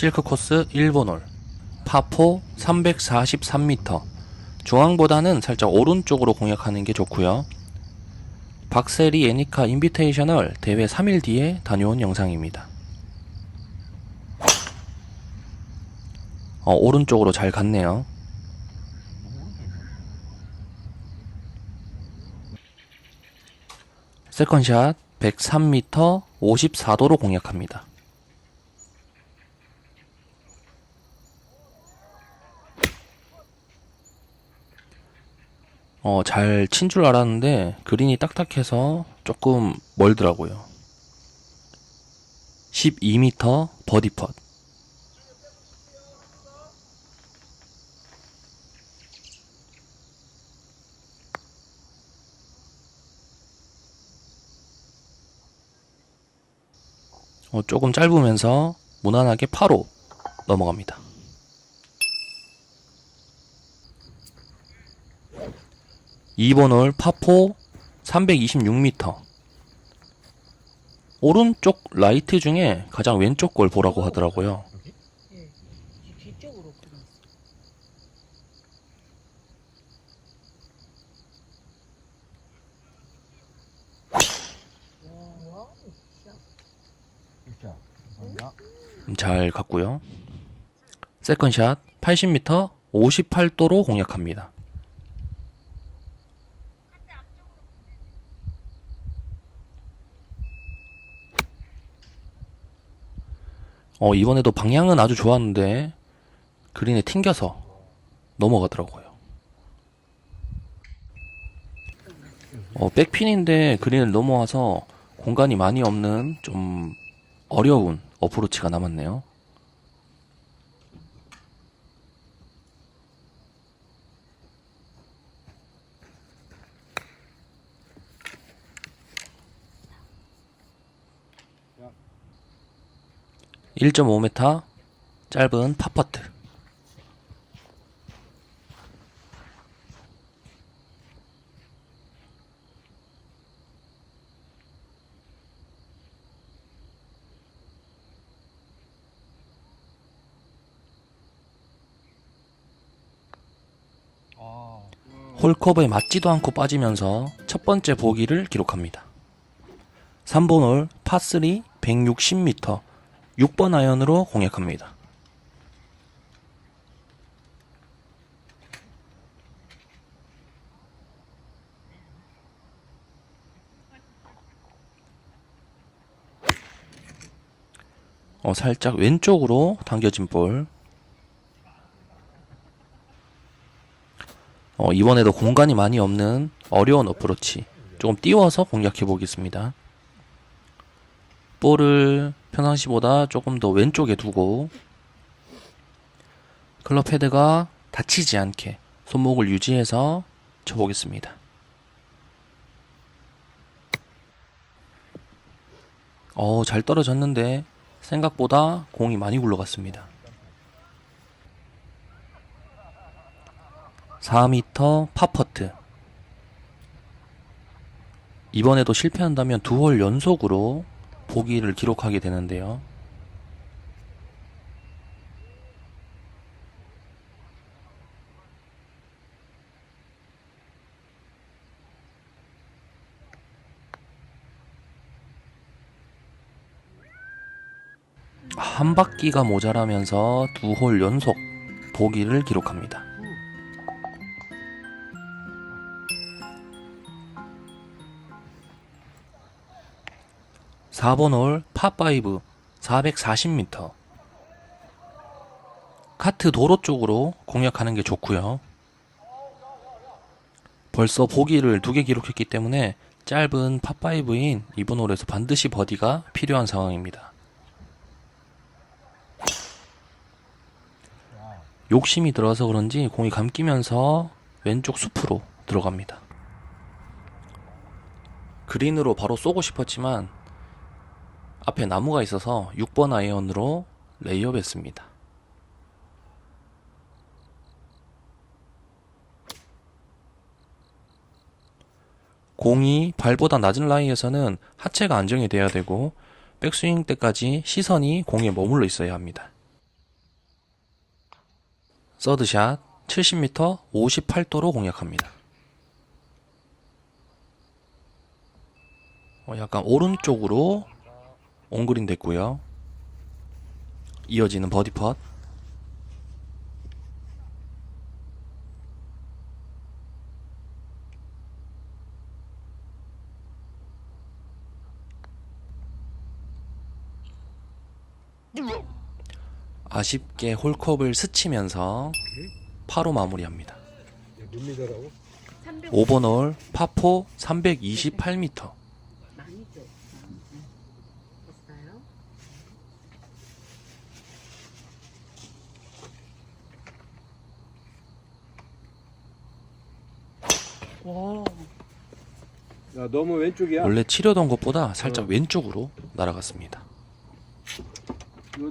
실크 코스 1번 홀 파포 343m 중앙보다는 살짝 오른쪽으로 공략하는 게 좋고요. 박세리 애니카 인비테이셔널 대회 3일 뒤에 다녀온 영상입니다. 어, 오른쪽으로 잘 갔네요. 세컨샷 103m 54도로 공략합니다. 어, 잘 친 줄 알았는데 그린이 딱딱해서 조금 멀더라고요. 12m 버디 펫. 조금 짧으면서 무난하게 8호 넘어갑니다. 이번홀 파포 326m. 오른쪽 라이트 중에 가장 왼쪽 걸 보라고 하더라고요. 예, 뒤- 뒤쪽으로 보고 있어. 와, 와, 진짜. 진짜 감사합니다. 음, 잘 갔고요. 세컨샷 80m 58도로 공략합니다. 어, 이번에도 방향은 아주 좋았는데 그린에 튕겨서 넘어가더라고요. 어, 백핀인데 그린을 넘어와서 공간이 많이 없는 좀 어려운 어프로치가 남았네요. 야. 1.5m 짧은 파퍼트. 아, 홀컵에 맞지도 않고 빠지면서 첫 번째 보기를 기록합니다. 3번 홀 파3 160m 6번 아이언으로 공략합니다. 어, 살짝 왼쪽으로 당겨진 볼. 어, 이번에도 공간이 많이 없는 어려운 어프로치 조금 띄워서 공략해 보겠습니다. 볼을 평상시보다 조금 더 왼쪽에 두고 클럽 헤드가 다치지 않게 손목을 유지해서 쳐보겠습니다. 어, 잘 떨어졌는데 생각보다 공이 많이 굴러갔습니다. 4m 파퍼트. 이번에도 실패한다면 두 홀 연속으로 보기를 기록하게 되는데요. 한 바퀴가 모자라면서 두 홀 연속 보기를 기록합니다. 4번 홀 파5 440m 카트 도로 쪽으로 공략하는 게 좋고요. 벌써 보기를 두 개 기록했기 때문에 짧은 파5인 이번 홀에서 반드시 버디가 필요한 상황입니다. 욕심이 들어서 그런지 공이 감기면서 왼쪽 숲으로 들어갑니다. 그린으로 바로 쏘고 싶었지만 앞에 나무가 있어서 6번 아이언으로 레이업 했습니다. 공이 발보다 낮은 라이에서는 하체가 안정이 돼야 되고 백스윙 때까지 시선이 공에 머물러 있어야 합니다. 서드샷 70m 58도로 공략합니다. 어, 약간 오른쪽으로 온그린 됐고요. 이어지는 버디 펫. 아쉽게 홀컵을 스치면서 파로 마무리합니다. 몇 미터라고? 300 5번 홀 파포 328m. 많이 줘. 됐어요? 와, 야 너무 왼쪽이야. 원래 치려던 것보다 살짝 왼쪽으로 날아갔습니다. 요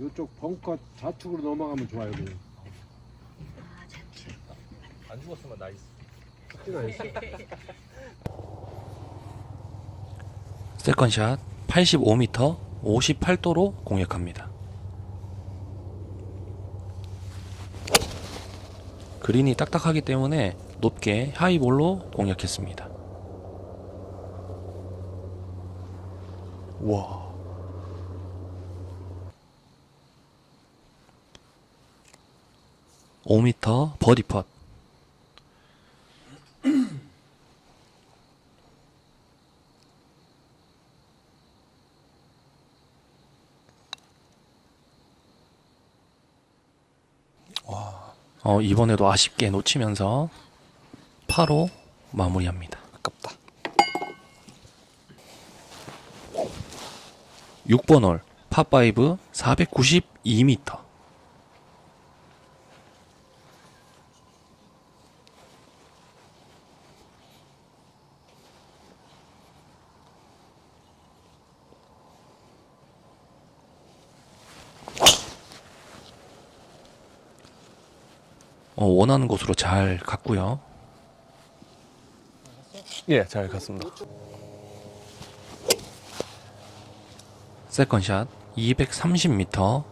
요쪽 벙커 좌측으로 넘어가면 좋아요. 그냥. 아. 안 죽었으면 나이스. 세컨샷 85m 58도로 공략합니다. 그린이 딱딱하기 때문에 높게 하이볼로 공략했습니다. 와. (5m) 버디 펫 어, 이번에도 아쉽게 놓치면서 파로 마무리합니다. 아깝다. 6번 홀 파5 492m. 어, 원하는 곳으로 잘 갔고요. 예, 잘 갔습니다. 세컨샷 230m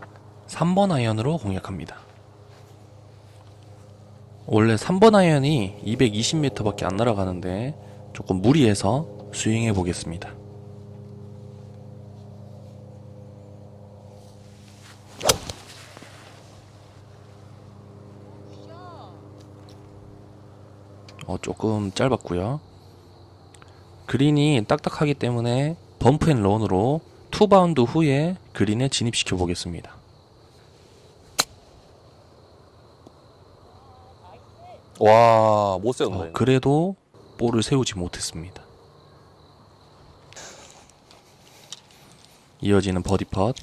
3번 아이언으로 공략합니다. 원래 3번 아이언이 220m밖에 안 날아가는데 조금 무리해서 스윙해 보겠습니다. 어, 조금 짧았고요. 그린이 딱딱하기 때문에 범프 앤 런으로 투바운드 후에 그린에 진입시켜 보겠습니다. 와, 못 세운다. 어. 그래도 볼을 세우지 못했습니다. 이어지는 버디 펫.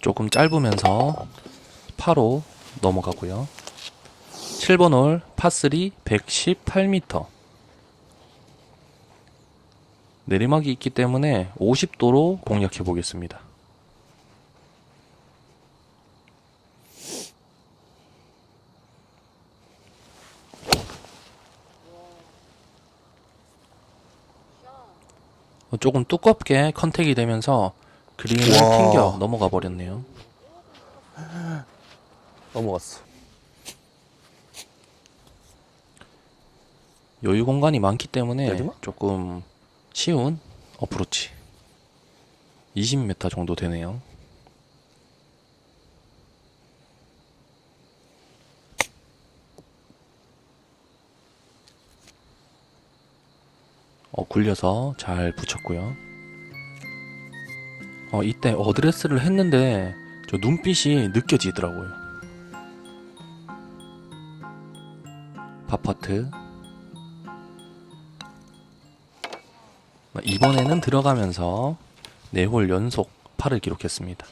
조금 짧으면서 파로 넘어가고요. 7번 홀 파3 118m 내리막이 있기 때문에 50도로 공략해 보겠습니다. 어, 조금 두껍게 컨택이 되면서 그린을 와. 튕겨 넘어가 버렸네요. 넘어갔어. 여유 공간이 많기 때문에 내리막? 조금 쉬운 어프로치 20m 정도 되네요. 어, 굴려서 잘 붙였고요. 어, 이때 어드레스를 했는데 저 눈빛이 느껴지더라고요. 파퍼트 이번에는 들어가면서 4홀 연속 파를 기록했습니다.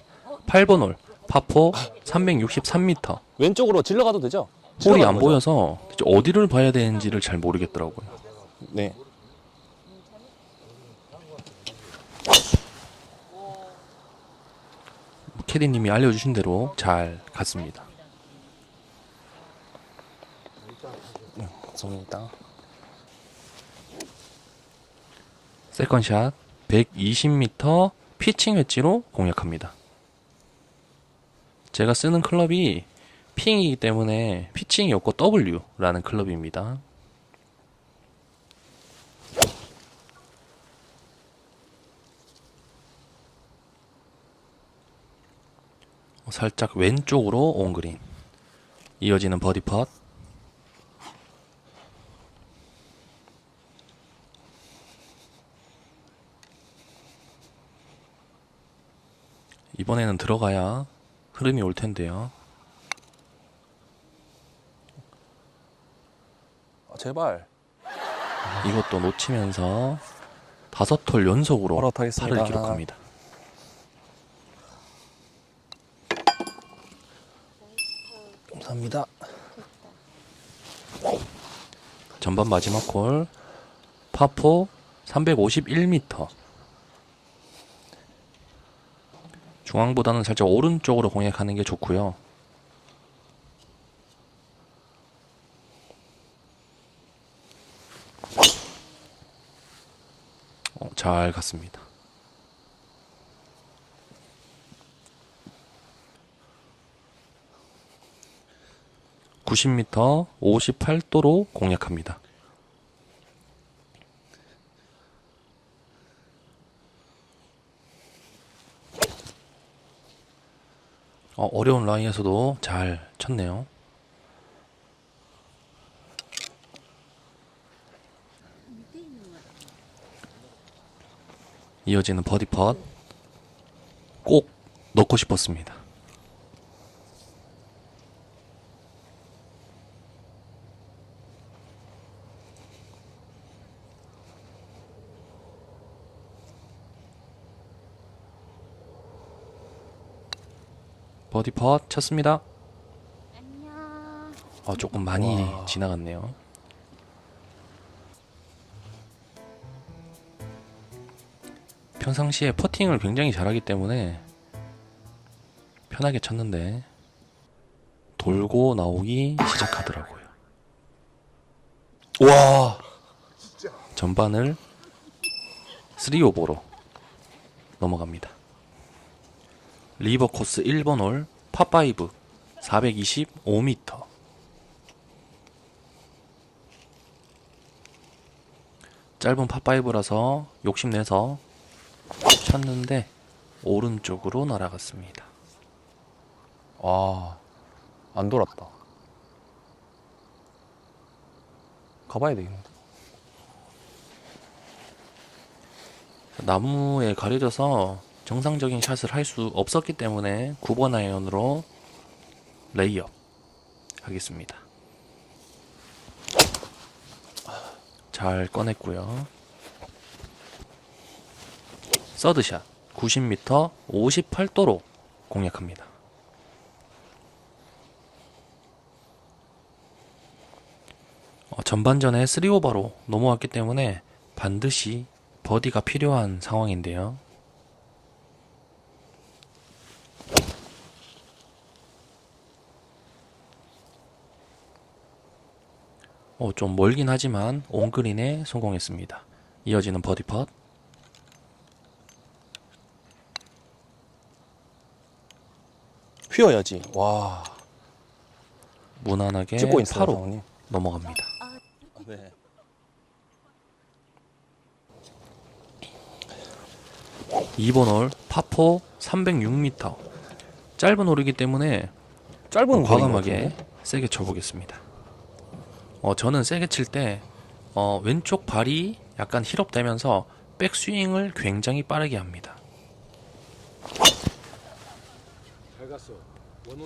8번 홀 파포 363m. 왼쪽으로 질러 가도 되죠? 홀이 안? 보여서 어디를 봐야 되는지를 잘 모르겠더라고요. 네. 캐디님이 알려주신 대로 잘 갔습니다. 감사합니다. 세컨샷 120m 피칭 웨지로 공략합니다. 제가 쓰는 클럽이 핑이기 때문에 피칭이 없고 W라는 클럽입니다. 살짝 왼쪽으로 온 그린. 이어지는 버디 펫. 이번에는 들어가야 흐름이 올 텐데요. 아, 제발. 이것도 놓치면서 다섯 톨 연속으로. 팔을 기록합니다. 감사합니다. 전반 마지막 홀 파포 351m 중앙보다는 살짝 오른쪽으로 공략하는 게 좋고요. 어, 잘 갔습니다. (90m) (58도로) 공략합니다. 어, 어려운 라인에서도 잘 쳤네요. 이어지는 버디 펫. 꼭 넣고 싶었습니다. 버디 펫 쳤습니다. 안녕. 어, 조금 많이 와. 지나갔네요. 평상시에 퍼팅을 굉장히 잘하기 때문에 편하게 쳤는데 돌고 나오기 시작하더라고요. 와. 전반을 3오버로 넘어갑니다. 리버 코스 1번 홀 파5 425m 짧은 파5라서 욕심내서 쳤는데 오른쪽으로 날아갔습니다. 와. 안 돌았다. 가봐야 되겠는데. 나무에 가려져서 정상적인 샷을 할 수 없었기 때문에 9번 아이언으로 레이업 하겠습니다. 잘 꺼냈고요. 서드샷 90m 58도로 공략합니다. 어, 전반전에 3오버로 넘어왔기 때문에 반드시 버디가 필요한 상황인데요. 어, 좀 멀긴 하지만 온그린에 성공했습니다. 이어지는 버디 펫. 휘어야지. 와. 무난하게 찍고 있어요, 파로 사장님. 넘어갑니다. 네. 이번홀 파포 306m. 짧은 홀이기 때문에 짧은 거리인 것 과감하게 같은데? 세게 쳐보겠습니다. 어, 저는 세게 칠 때, 어, 왼쪽 발이 약간 힐업되면서 백스윙을 굉장히 빠르게 합니다.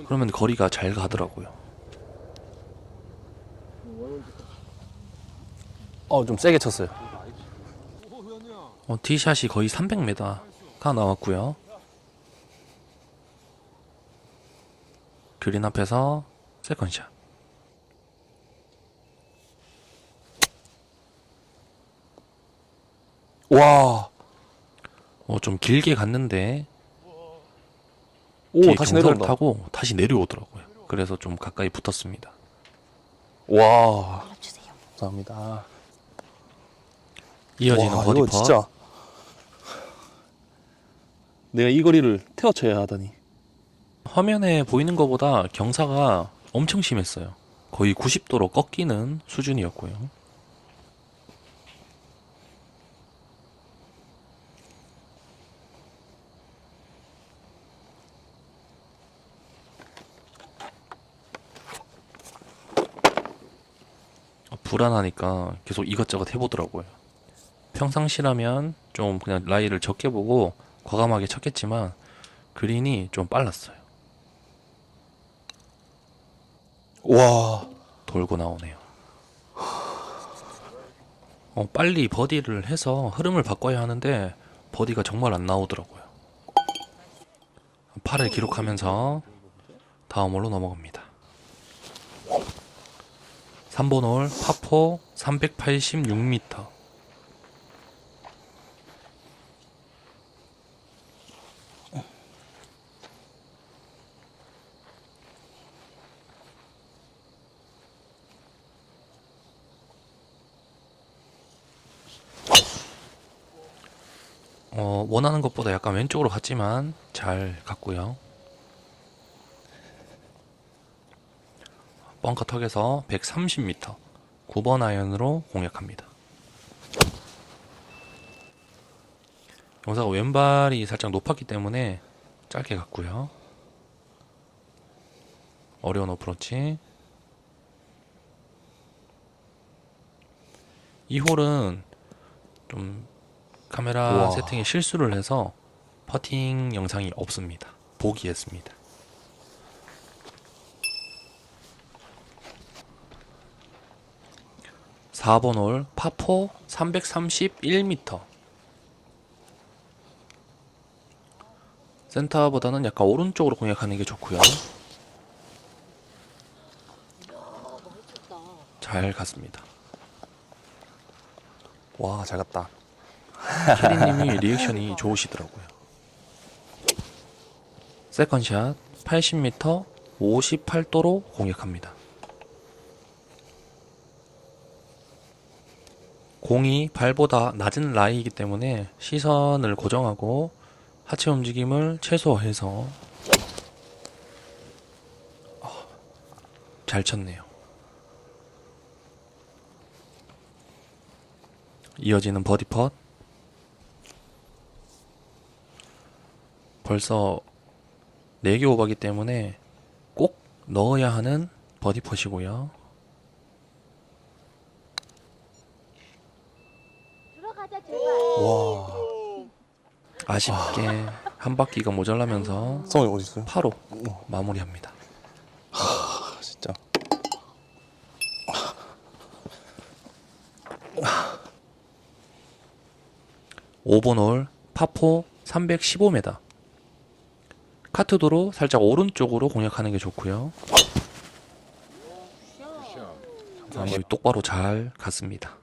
그러면 거리가 잘 가더라고요. 어, 좀 세게 쳤어요. 어, 티샷이 거의 300m 다 나왔고요. 그린 앞에서 세컨샷. 와. 어, 좀 길게 갔는데 오, 뒤에 다시 경사를 내려온다. 타고 다시 내려오더라고요. 그래서 좀 가까이 붙었습니다. 와. 알려주세요. 감사합니다. 이어지는 와, 버디 이거 펫. 진짜. 내가 이 거리를 태워쳐야 하다니. 화면에 보이는 것보다 경사가 엄청 심했어요. 거의 90도로 꺾이는 수준이었고요. 불안하니까 계속 이것저것 해보더라고요. 평상시라면 좀 그냥 라이를 적게 보고 과감하게 쳤겠지만 그린이 좀 빨랐어요. 와. 돌고 나오네요. 어, 빨리 버디를 해서 흐름을 바꿔야 하는데 버디가 정말 안 나오더라고요. 8을 기록하면서 다음 홀로 넘어갑니다. 3번 홀 파포 386m. 어, 원하는 것보다 약간 왼쪽으로 갔지만 잘 갔고요. 벙커 턱에서 130m 9번 아이언으로 공략합니다. 영사가 왼발이 살짝 높았기 때문에 짧게 갔고요. 어려운 어프로치. 이 홀은 좀 카메라 우와. 세팅에 실수를 해서 퍼팅 영상이 없습니다. 보기했습니다. 사번홀 파포 331m 센터보다는 약간 오른쪽으로 공략하는 게 좋고요. 잘 갔습니다. 와, 잘 갔다. 캐리님이 리액션이 좋으시더라고요. 세컨샷 80m 58도로 공략합니다. 공이 발보다 낮은 라이이기 때문에 시선을 고정하고 하체 움직임을 최소화해서 아, 잘 쳤네요. 이어지는 버디 펫 벌써 4개 오버기 때문에 꼭 넣어야 하는 버디 펫이고요. 들어가자 제발. 와. 아쉽게 한 바퀴가 모자라면서 성이 어디 있어요? 8호 마무리합니다. 아, 진짜. 5번 홀 파포 315m 카트 도로 살짝 오른쪽으로 공략하는 게 좋고요. 마무리 똑바로 잘 갔습니다.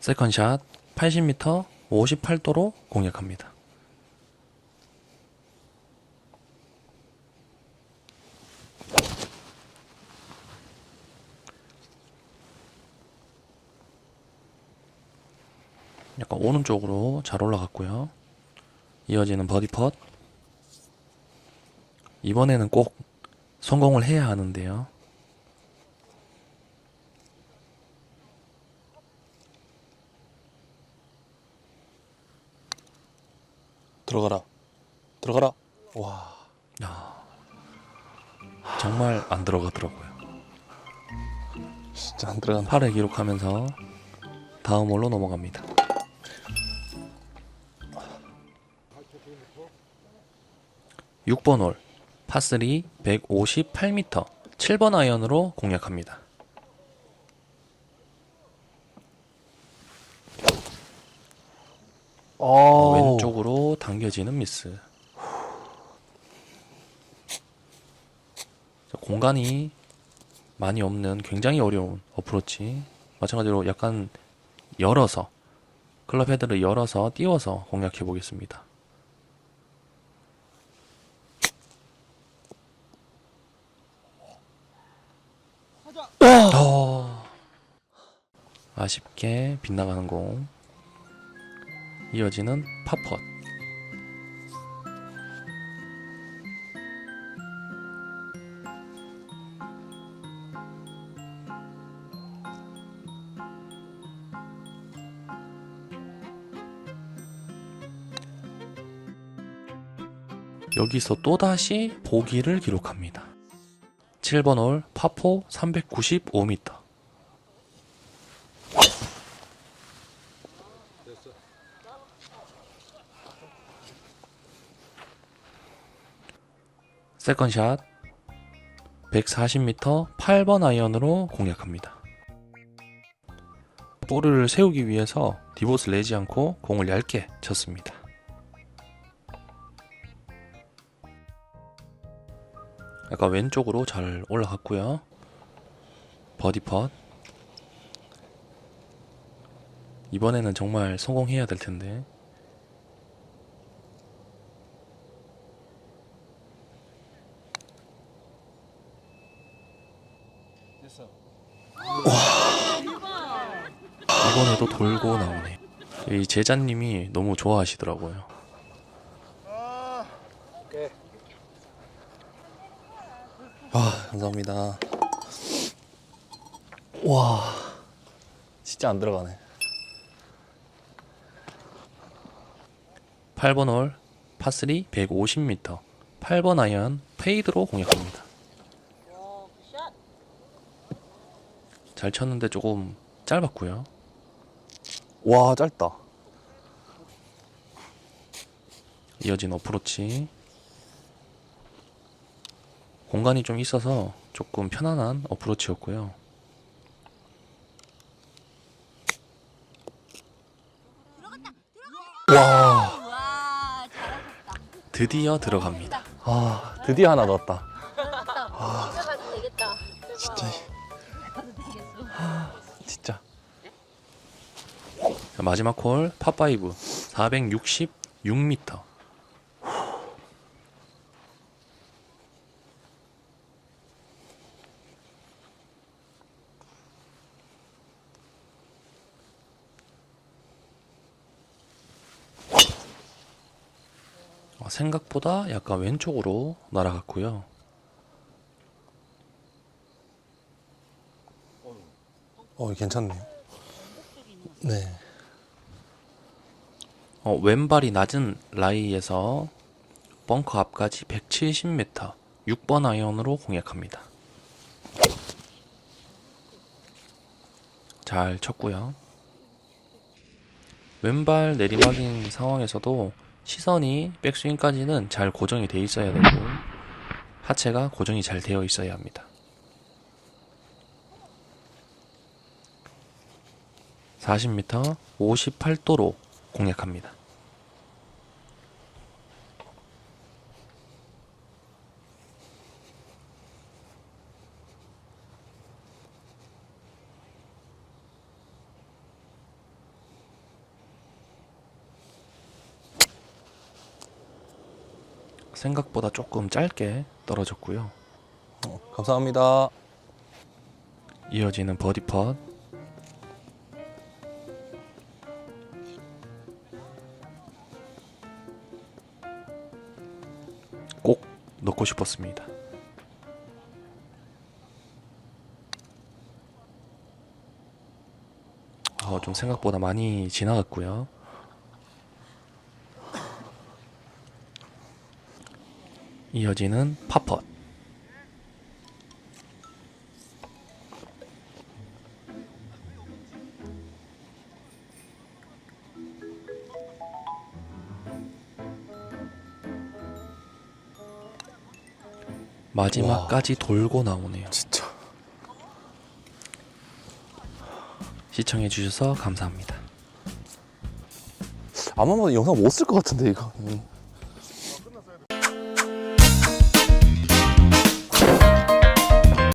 세컨샷 80m 58도로 공략합니다. 약간 오른쪽으로 잘 올라갔고요. 이어지는 버디 펫. 이번에는 꼭 성공을 해야 하는데요. 들어가라. 들어가라. 와. 정말 안 들어가더라고요. 진짜 안 들어간다. 8을 기록하면서 다음 홀로 넘어갑니다. 육 번 홀, 파3 158m, 7번 아이언으로 공략합니다. 당겨지는 미스. 자, 공간이 많이 없는 굉장히 어려운 어프로치. 마찬가지로 약간 열어서 클럽 헤드를 열어서 띄워서 공략해 보겠습니다. 어. 아쉽게 빗나가는 공. 이어지는 팝펫. 여기서 또다시 보기를 기록합니다. 7번 홀 파포 395m. 됐어. 세컨샷 140m 8번 아이언으로 공략합니다. 볼을 세우기 위해서 디봇을 내지 않고 공을 얇게 쳤습니다. 약간 왼쪽으로 잘 올라갔고요. 버디 펫. 이번에는 정말 성공해야 될 텐데. 됐어. 이번에도 돌고 나오네. 이 제자님이 너무 좋아하시더라고요. 오케이. 아, 감사합니다. 와, 진짜 안 들어가네. 8번 홀 파3 150m 8번 아이언 페이드로 공략합니다. 잘 쳤는데 조금 짧았고요. 와, 짧다. 이어진 어프로치. 공간이 좀 있어서 조금 편안한 어프로치였고요. 와. 드디어 들어갑니다. 아, 드디어 하나 넣었다. 되겠다. 진짜, 되겠어. 진짜. 자, 마지막 홀 파5 466m. 어, 생각보다 약간 왼쪽으로 날아갔고요. 어, 괜찮네요. 네. 어, 왼발이 낮은 라이에서 벙커 앞까지 170m 6번 아이언으로 공략합니다. 잘 쳤고요. 왼발 내리막인 상황에서도 시선이 백스윙까지는 잘 고정이 되어 있어야 되고 하체가 고정이 잘 되어 있어야 합니다. 40m 58도로 공략합니다. 생각보다 조금 짧게 떨어졌고요. 어, 감사합니다. 이어지는 버디 펫. 꼭 넣고 싶었습니다. 어, 좀 생각보다 많이 지나갔고요. 이어지는 파펫. 마지막까지 돌고 나오네요. 진짜. 시청해 주셔서 감사합니다. 아마 뭐 영상 못 쓸 것 같은데 이거. 음.